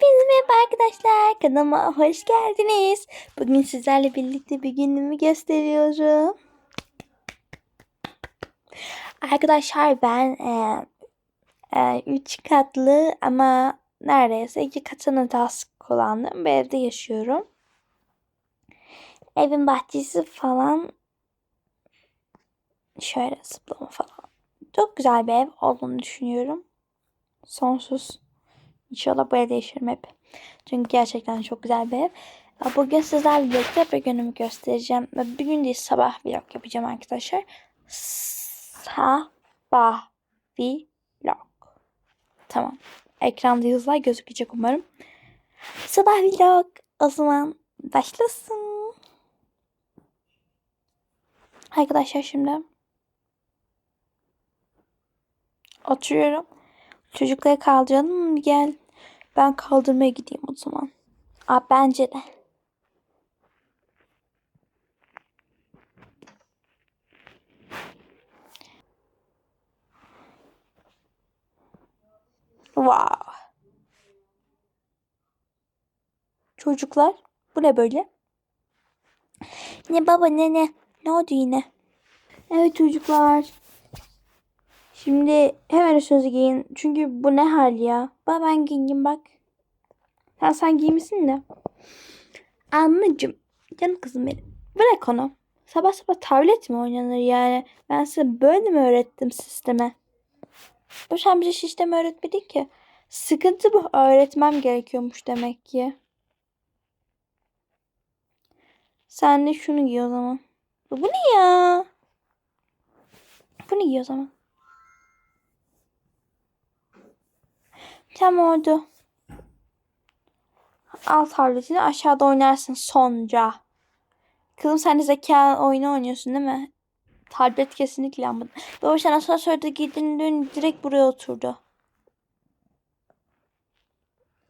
Hepinize merhaba arkadaşlar. Kanalıma hoş geldiniz. Bugün sizlerle birlikte bir günümü gösteriyorum. Arkadaşlar ben 3 katlı ama neredeyse 2 katını tas kullandığım bir evde yaşıyorum. Evin bahçesi falan şöyle zıplama falan. Çok güzel bir ev olduğunu düşünüyorum. Sonsuz. İnşallah bu evde yaşarım hep. Çünkü gerçekten çok güzel bir ev. Bugün sizlerle birlikte bir günümü göstereceğim. Bir gün değil sabah vlog yapacağım arkadaşlar. Sabah vlog. Tamam. Ekranda yazılar gözükecek umarım. Sabah vlog. O zaman başlasın. Arkadaşlar şimdi oturuyorum. Çocukları kaldıralım mı? Gel. Ben kaldırmaya gideyim o zaman. Aa, bence de. Wow. Çocuklar bu ne böyle? Ne baba ne ne? Ne oldu yine? Evet çocuklar. Şimdi hemen üstünüzü giyin. Çünkü bu ne hal ya? Bak ben giyeyim bak. Sen sen giymişsin de. Anneciğim. Canım kızım benim. Bırak onu. Sabah sabah tablet mi oynanır yani? Ben size böyle mi öğrettim sisteme? Bu sen bize sistemi öğretmedin ki. Sıkıntı bu. Öğretmem gerekiyormuş demek ki. Sen de şunu giy o zaman. Bu ne ya? Bunu giy o zaman. Tam oldu. Al tabletini aşağıda oynarsın sonca. Kızım sen de zeka oyunu oynuyorsun değil mi? Tablet kesinlikle almadın. Baba sen asansörde giydin dün direkt buraya oturdu.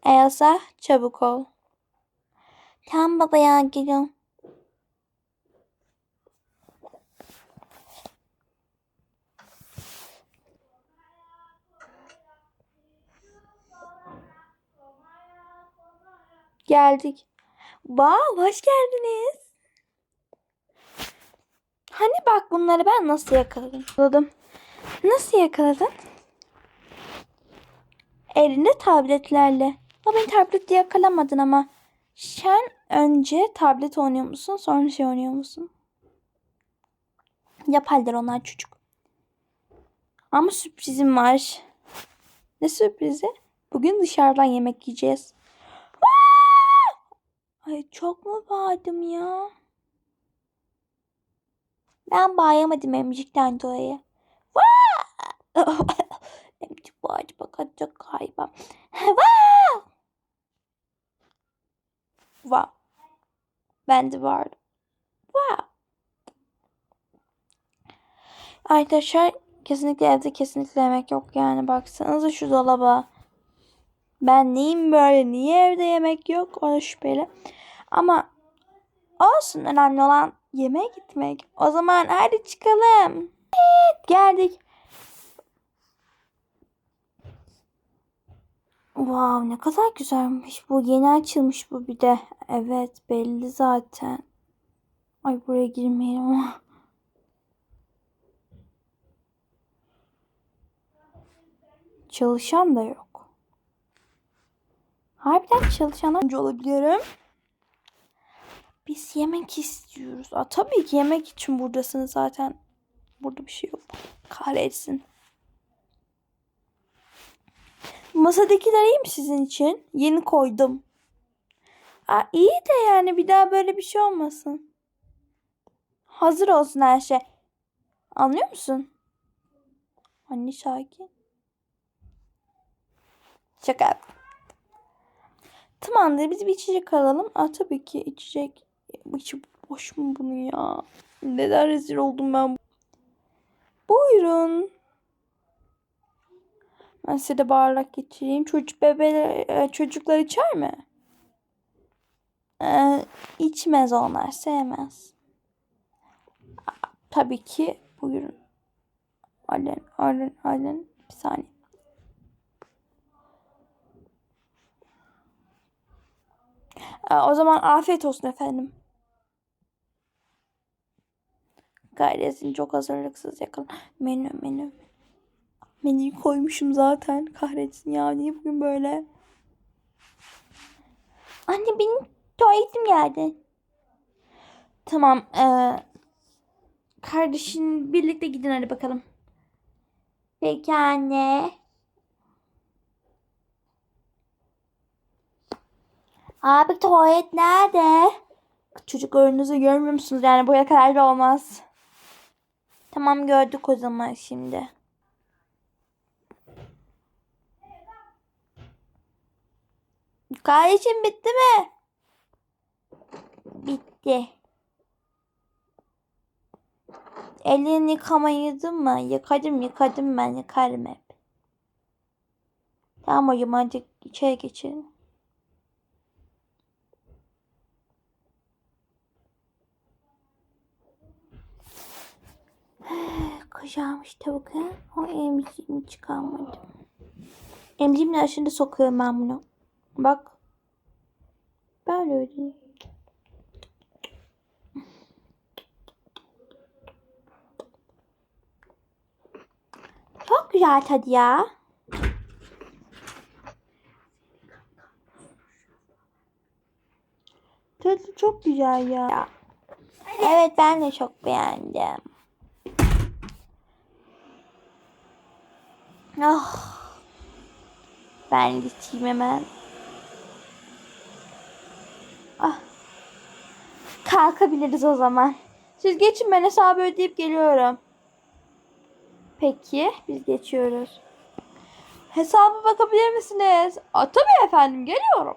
Elsa çabuk ol. Tamam baba ya geliyorum. Geldik. Wow, hoş geldiniz. Hani bak bunları ben nasıl yakaladım? Nasıl yakaladın? Elinde tabletlerle. Ama beni tabletle yakalamadın ama. Sen önce tablet oynuyor musun sonra şey oynuyor musun? Yaparlar onlar çocuk. Ama sürprizim var. Ne sürprizi? Bugün dışarıdan yemek yiyeceğiz. Ay çok mu bağırdım ya? Ben bağıramadım emcikten dolayı. Emcik bağırdı bakacak galiba. Wow. Ben de bağırdım. Wow. Arkadaşlar kesinlikle evde kesinlikle yemek yok yani baksanıza şu dolaba. Ben neyim böyle? Niye evde yemek yok? O da şüpheli. Ama olsun önemli olan yemeğe gitmek. O zaman hadi çıkalım. Evet geldik. Wow ne kadar güzelmiş bu. Yeni açılmış bu bir de. Evet belli zaten. Ay buraya girmeyelim ama. Çalışan da yok. Harbiden çalışan önce olabiliyorum. Biz yemek istiyoruz. Aa, tabii ki yemek için buradasınız zaten. Burada bir şey yok. Kahretsin. Masadakiler iyi mi sizin için? Yeni koydum. Aa, iyi de yani bir daha böyle bir şey olmasın. Hazır olsun her şey. Anlıyor musun? Anne sakin. Şaka yaptım. Tamamdır biz bir içecek alalım. Aa, tabii ki içecek. İçi boş mu bunu ya? Neden rezil oldum ben? Buyurun. Ben size de bardak geçireyim. Çocuk bebeler, çocuklar içer mi? Ee, içmez onlar. Sevmez. Tabii ki. Buyurun. Alen, alen, alen. Bir saniye. Aa, o zaman afiyet olsun efendim. Kahretsin çok hazırlıksız yakın. Menü menü. Menüyü koymuşum zaten. Kahretsin ya niye bugün böyle? Anne benim tuvaletim geldi. Tamam. Ee, kardeşin birlikte gidin hadi bakalım. Peki anne. Abi tuvalet nerede? Çocuk önünüzü görmüyor musunuz? Yani buraya kadar da olmaz. Tamam gördük o zaman şimdi. Kardeşim bitti mi? Bitti. Elini yıkamayı mı? Yıkadım yıkadım ben yıkarım hep. Tamam zaman hadi içeri geçelim. Tavuk ha? O emziğimi çıkarmadım. Emziğimle aşında sokuyorum ben bunu. Bak. Böyle öyle. Çok güzel tadı ya. Tadı çok güzel ya. Evet ben de çok beğendim. Ah. Ben geçeyim hemen. Ah. Kalkabiliriz o zaman. Siz geçin ben hesabı ödeyip geliyorum. Peki biz geçiyoruz. Hesaba bakabilir misiniz? Aa, tabii efendim geliyorum.